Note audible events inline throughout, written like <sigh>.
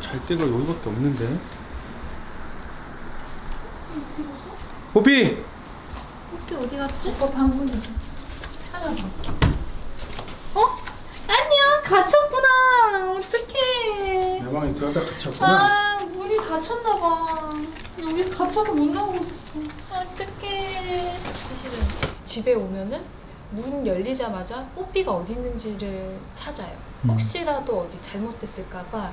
잘 데가 여기밖에 없는데. 호비! 호피 어디 갔지? 오빠 방문이 찾아봐. 어? 안녕 갇혔구나. 어떡해. 내 방에 들어가다 갇혔구나. 아 문이 닫혔나봐. 여기 갇혀서 못 나오고 있었어. 어떡해. 사실은 집에 오면은 문 열리자마자 뽀삐가 어디 있는지를 찾아요. 음. 혹시라도 어디 잘못됐을까봐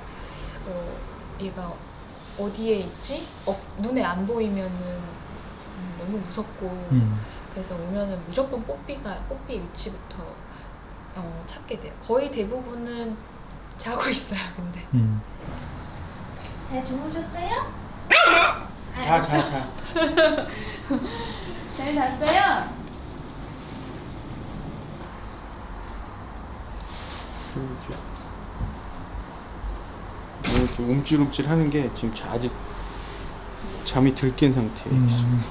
어, 얘가 어디에 있지? 어, 눈에 안 보이면은 음, 너무 무섭고 음. 그래서 오면은 무조건 뽀삐가 뽀삐 위치부터 어, 찾게 돼요. 거의 대부분은 자고 <laughs> 있어요. 근데 음. 잘 주무셨어요? 자, 자, 자. 잘 잤어요? 이 렇게 움찔움찔 하는 게 지금 자- 아직 잠이 들깬 상태예요. 음.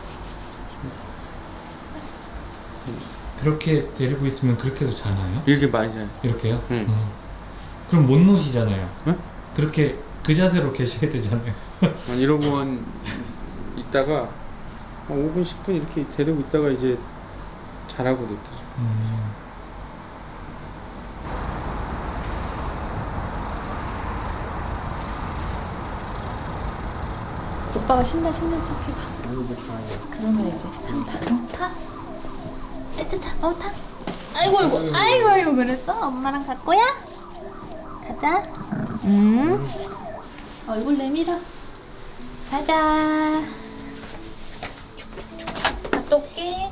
그렇게 데리고 있으면 그렇게도 자나요? 이렇게 많이 자요. 이렇게요? 응. 어. 그럼 못 놓으시잖아요. 응? 그렇게 그 자세로 계셔야 되잖아요. <laughs> 한 이러고 한 있다가 한 5분, 10분 이렇게 데리고 있다가 이제 자라고 느끼죠. 음. 오빠가 신발 신는 척 해봐. 아니, 이제 가요. 그러면 이제. 어, 타? 따뜻하. 어, 타. 아이고, 아이고, 아이고, 아이고, 그랬어? 엄마랑 갈 거야? 가자. 음. 얼굴 내밀어. 가자. 갔다 올게.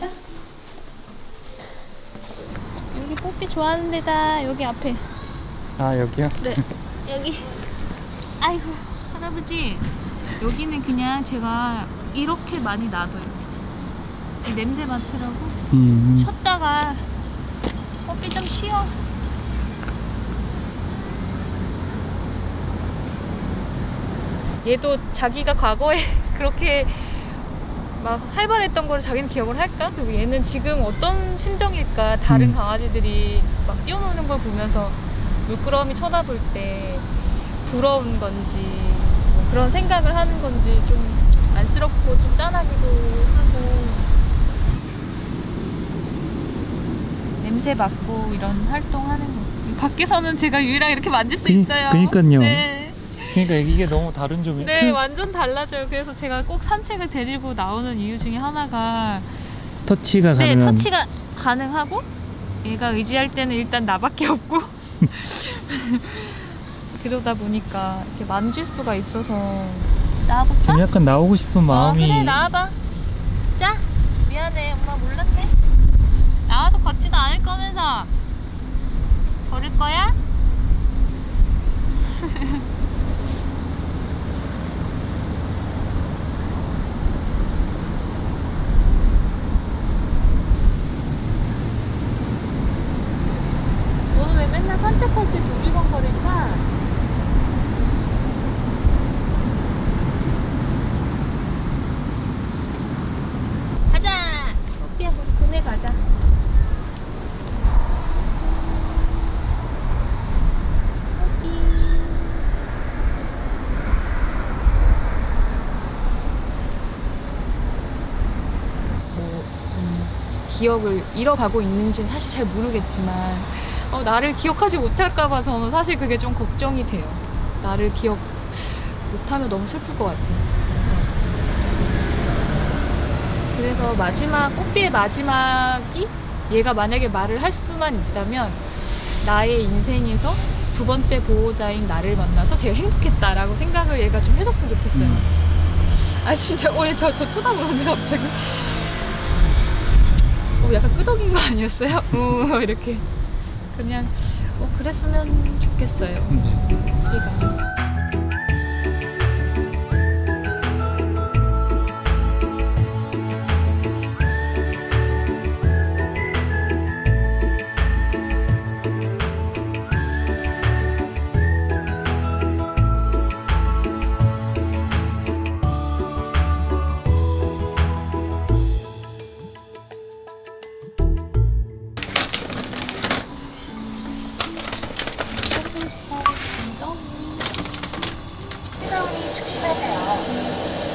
자. 여기 뽀삐 좋아하는 데다. 여기 앞에. 아 여기요? 네. 여기. 아이고, 할아버지. 여기는 그냥 제가 이렇게 많이 놔둬요. 이 냄새 맡으라고 음. 쉬었다가 뽀삐 좀 쉬어. 얘도 자기가 과거에 <laughs> 그렇게 막 활발했던 걸 자기는 기억을 할까? 그리고 얘는 지금 어떤 심정일까? 다른 음. 강아지들이 막 뛰어노는 걸 보면서 물끄러미 쳐다볼 때 부러운 건지 뭐 그런 생각을 하는 건지 좀 안쓰럽고 좀 짠하기도 하고 냄새 맡고 이런 활동하는 거. 밖에서는 제가 유일하게 이렇게 만질 수 그니- 있어요. 그니깐요. 네. 그러니까 이게 너무 다른 점이. 네, 완전 달라져요. 그래서 제가 꼭 산책을 데리고 나오는 이유 중에 하나가 터치가 네, 가능한. 터치가 가능하고 얘가 의지할 때는 일단 나밖에 없고 <laughs> 그러다 보니까 이렇게 만질 수가 있어서 나와볼까? 지금 약간 나오고 싶은 마음이. 어, 그래 나와봐. 자, 미안해, 엄마 몰랐네. 나와서 걷지도 않을 거면서 걸을 거야? <laughs> 너는 왜 맨날 산책할 때 두리번거릴까? 가자! 뽀삐야, 우리 군에 가자. 뽀삐. 뭐, 음, 기억을 잃어가고 있는지는 사실 잘 모르겠지만, 어, 나를 기억하지 못할까봐 저는 사실 그게 좀 걱정이 돼요. 나를 기억 못하면 너무 슬플 것 같아요. 그래서 그래서 마지막 뽀삐의 마지막이 얘가 만약에 말을 할 수만 있다면 나의 인생에서 두 번째 보호자인 나를 만나서 제일 행복했다라고 생각을 얘가 좀 해줬으면 좋겠어요. 음. 아 진짜 오늘 저, 저 쳐다보는데 갑자기 어, 약간 끄덕인 거 아니었어요? 어, <laughs> 이렇게 그냥 어, 그랬으면 좋겠어요. 네. 얘가.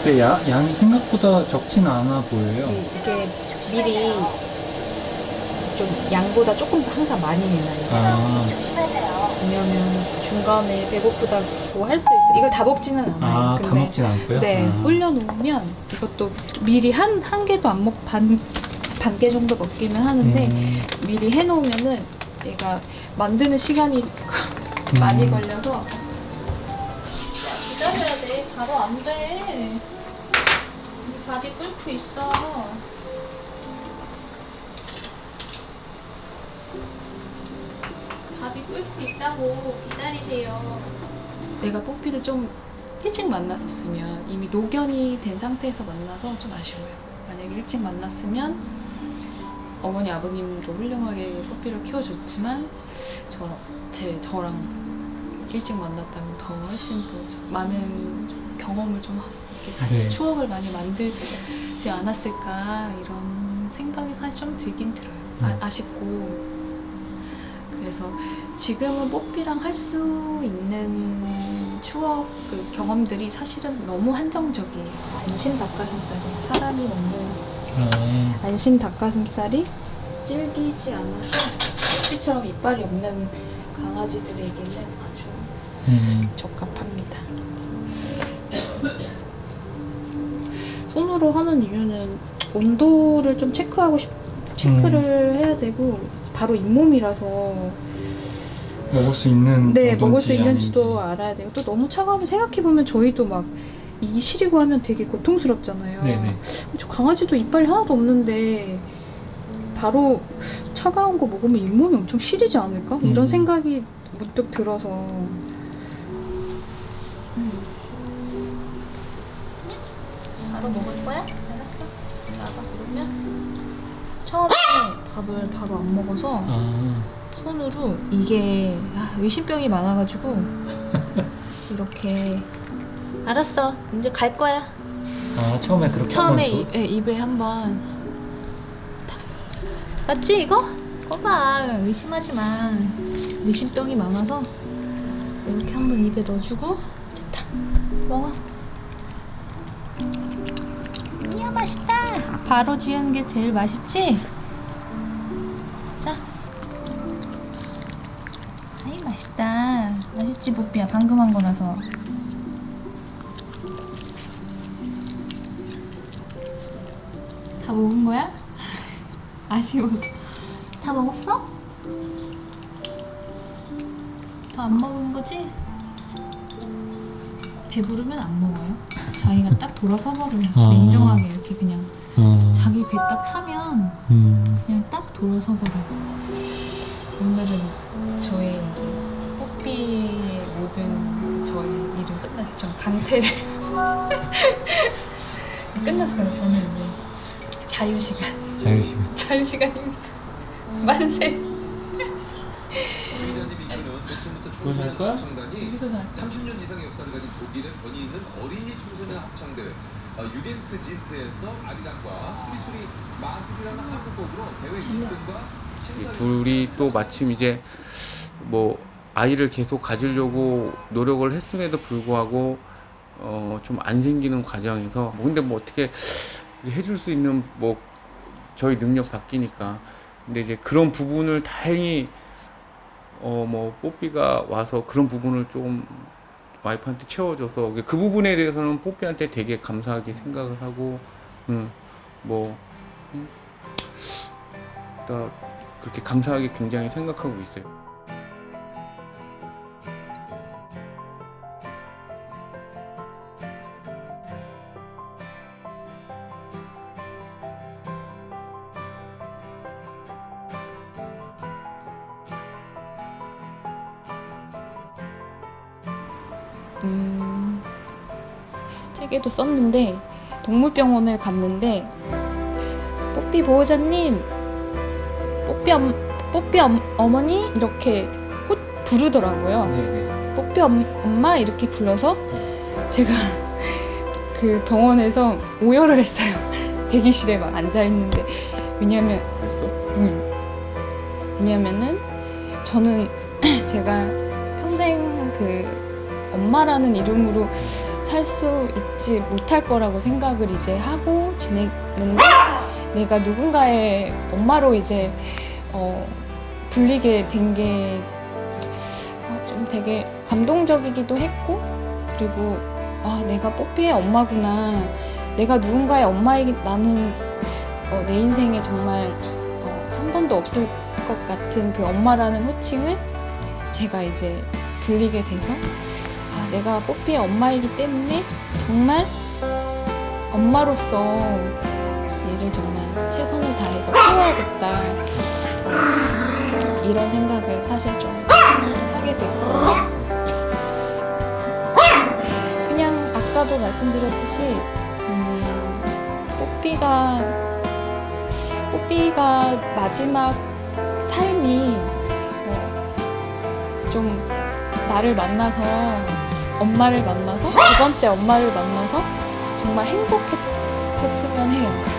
근데 야, 양이 생각보다 적지는 않아 보여요. 이게 미리 좀 양보다 조금 더 항상 많이 내놔요. 아, 왜냐면 중간에 배고프다고 할 수 있어. 이걸 다 먹지는 않아요. 아, 다 먹진 않고요? 네, 아. 불려놓으면 이것도 미리 한, 한 개도 안 먹, 반, 반 개 정도 먹기는 하는데 음, 미리 해놓으면은 얘가 만드는 시간이 <laughs> 많이 음. 걸려서 기다려야 돼. 바로 안 돼. 이 밥이 끓고 있어. 밥이 끓고 있다고 기다리세요. 내가 뽀삐를 좀 일찍 만났었으면 이미 노견이 된 상태에서 만나서 좀 아쉬워요. 만약에 일찍 만났으면 어머니 아버님도 훌륭하게 뽀삐를 키워줬지만 저랑 제 저랑 일찍 만났다면 더 훨씬 더 많은 좀 경험을 좀 이렇게 같이 네. 추억을 많이 만들지 않았을까 이런 생각이 사실 좀 들긴 들어요. 아, 음. 아쉽고 그래서 지금은 뽀삐랑 할 수 있는 추억 그 경험들이 사실은 너무 한정적이에요. 안심 닭가슴살이 사람이 먹는 아, 안심 닭가슴살이 질기지 않아서 뽀삐처럼 이빨이 없는 강아지들에게는 아주 음, 적합합니다. <clears throat> 손으로 하는 이유는 온도를 좀 체크하고 싶 체크를 해야 되고 바로 잇몸이라서 먹을 수 있는 네, 먹을 수 있는지도 아닌지. 알아야 되고 또 너무 차가우면 생각해 보면 저희도 막 이게 시리고 하면 되게 고통스럽잖아요. 네네. 저 강아지도 이빨이 하나도 없는데 바로 차가운 거 먹으면 잇몸이 엄청 시리지 않을까? 이런 음. 생각이 문득 들어서 음. 바로 먹을 거야? 알았어. 나가 그러면 처음에 밥을 바로 안 먹어서 아, 손으로 이게 아, 의심병이 많아가지고 이렇게 알았어. 이제 갈 거야. 아 처음에 그렇게 처음에 이, 예, 입에 한번 맞지 이거? 거봐 의심하지 마. 의심병이 많아서 이렇게 한번 입에 넣어주고 됐다. 먹어. 이야 맛있다. 바로 지은 게 제일 맛있지? 자. 아이 맛있다. 맛있지 뽀삐야 방금 한 거라서. 다 먹은 거야? 아쉬워서 다 먹었어? 더안 먹은 거지? 배부르면 안 먹어요. 자기가 딱 돌아서 버리면 아. 냉정하게 이렇게 그냥 어, 자기 배 딱 차면 음, 그냥 딱 돌아서 버려. 오늘은 저의 이제 뽀삐의 모든 저의 일은 끝났어요. 전 강퇴를 <laughs> 끝났어요. 저는 이제 자유 시간, 자유시간. 자유 시간입니다. 만세. 그거 살 거야? 여기서 자. 30년 이상의 역사를 가진 독일의 권위 있는 어린이 청소년 합창대회 어, 유겐트 진트에서 아리랑과 수리수리 마술이라는 한국곡으로 대회 1등과 이 둘이 또 마침 이제 뭐 아이를 계속 가지려고 노력을 했음에도 불구하고 어 좀 안 생기는 과정에서 뭐 근데 뭐 어떻게 해줄 수 있는 뭐 저희 능력 바뀌니까 근데 이제 그런 부분을 다행히 어 뭐 뽀삐가 와서 그런 부분을 좀 와이프한테 채워줘서 그 부분에 대해서는 뽀삐한테 되게 감사하게 생각을 하고 음, 나 그렇게 감사하게 굉장히 생각하고 있어요. 책에도 썼는데 동물병원을 갔는데 뽀삐 보호자님, 뽀삐 엄, 뽀삐 엄, 어머니 이렇게 호, 부르더라고요. 네네. 뽀삐 엄, 엄마 이렇게 불러서 제가 그 병원에서 오열을 했어요. <laughs> 대기실에 막 앉아 있는데 왜냐면 그랬어? 음. 왜냐면은 저는 <clears throat> 제가 평생 그 엄마라는 이름으로 살 수 있지 못할 거라고 생각을 이제 하고 지냈는데 내가 누군가의 엄마로 이제 어, 불리게 된 게 좀 되게 감동적이기도 했고 그리고 아 내가 뽀삐의 엄마구나. 내가 누군가의 엄마이기 나는 어, 내 인생에 정말 어, 한 번도 없을 것 같은 그 엄마라는 호칭을 제가 이제 불리게 돼서 아, 내가 뽀삐의 엄마이기 때문에 정말 엄마로서 얘를 정말 최선을 다해서 키워야겠다. 이런 생각을 사실 좀 하게 됐고. 그냥 아까도 말씀드렸듯이 음, 뽀삐가 뽀삐가 마지막 삶이 어, 좀 나를 만나서 엄마를 만나서 두 번째 엄마를 만나서 정말 행복했었으면 해요.